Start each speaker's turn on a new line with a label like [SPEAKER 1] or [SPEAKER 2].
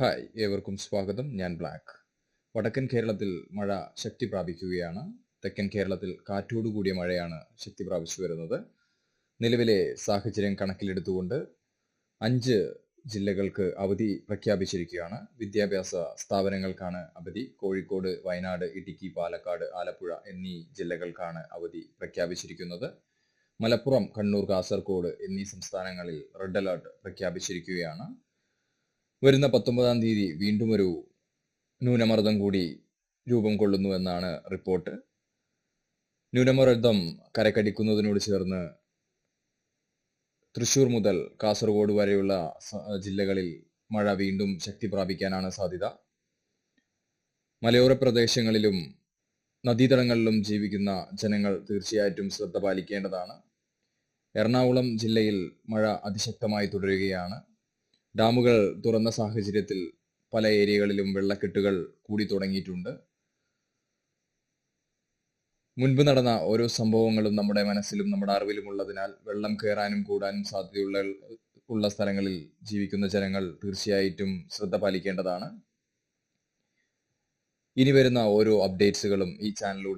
[SPEAKER 1] Hi ഏവർക്കും സ്വാഗതം. ഞാൻ ബ്ലാക്ക്. വടക്കൻ കേരളത്തിൽ മഴ ശക്തി പ്രാപിക്കുകയാണ്. തെക്കൻ കേരളത്തിൽ കാറ്റോടുകൂടിയ മഴയാണ് ശക്തി പ്രാപിച്ചു വരുന്നത്. നിലവിലെ സാഹചര്യം കണക്കിലെടുത്തുകൊണ്ട് അഞ്ച് ജില്ലകൾക്ക് അവധി പ്രഖ്യാപിച്ചിരിക്കുകയാണ്. വിദ്യാഭ്യാസ സ്ഥാപനങ്ങൾക്കാണ് അവധി. കോഴിക്കോട് വയനാട് ഇടുക്കി പാലക്കാട് ആലപ്പുഴ എന്നീ ജില്ലകൾക്കാണ് അവധി പ്രഖ്യാപിച്ചിരിക്കുന്നത്. മലപ്പുറം കണ്ണൂർ കാസർഗോഡ് എന്നീ സംസ്ഥാനങ്ങളിൽ റെഡ് അലർട്ട് പ്രഖ്യാപിച്ചിരിക്കുകയാണ്. വരുന്ന പത്തൊമ്പതാം തീയതി വീണ്ടും ഒരു ന്യൂനമർദ്ദം കൂടി രൂപം കൊള്ളുന്നു എന്നാണ് റിപ്പോർട്ട്. ന്യൂനമർദ്ദം കരക്കടിക്കുന്നതിനോട് ചേർന്ന് തൃശൂർ മുതൽ കാസർഗോഡ് വരെയുള്ള ജില്ലകളിൽ മഴ വീണ്ടും ശക്തി പ്രാപിക്കാനാണ് സാധ്യത. മലയോര പ്രദേശങ്ങളിലും നദീതടങ്ങളിലും ജീവിക്കുന്ന ജനങ്ങൾ തീർച്ചയായിട്ടും ശ്രദ്ധ പാലിക്കേണ്ടതാണ്. എറണാകുളം ജില്ലയിൽ മഴ അതിശക്തമായി തുടരുകയാണ്. ഡാമുകൾ തുറന്ന സാഹചര്യത്തിൽ പല ഏരിയകളിലും വെള്ളക്കെട്ടുകൾ കൂടി തുടങ്ങിയിട്ടുണ്ട്. മുൻപ് നടന്ന ഓരോ സംഭവങ്ങളും നമ്മുടെ മനസ്സിലും നമ്മുടെ അറിവിലും ഉള്ളതിനാൽ വെള്ളം കയറാനും കൂടാനും സാധ്യതയുള്ള ഉള്ള സ്ഥലങ്ങളിൽ ജീവിക്കുന്ന ജനങ്ങൾ തീർച്ചയായിട്ടും ശ്രദ്ധ പാലിക്കേണ്ടതാണ്. ഇനി വരുന്ന ഓരോ അപ്ഡേറ്റ്സുകളും ഈ ചാനലിലൂടെ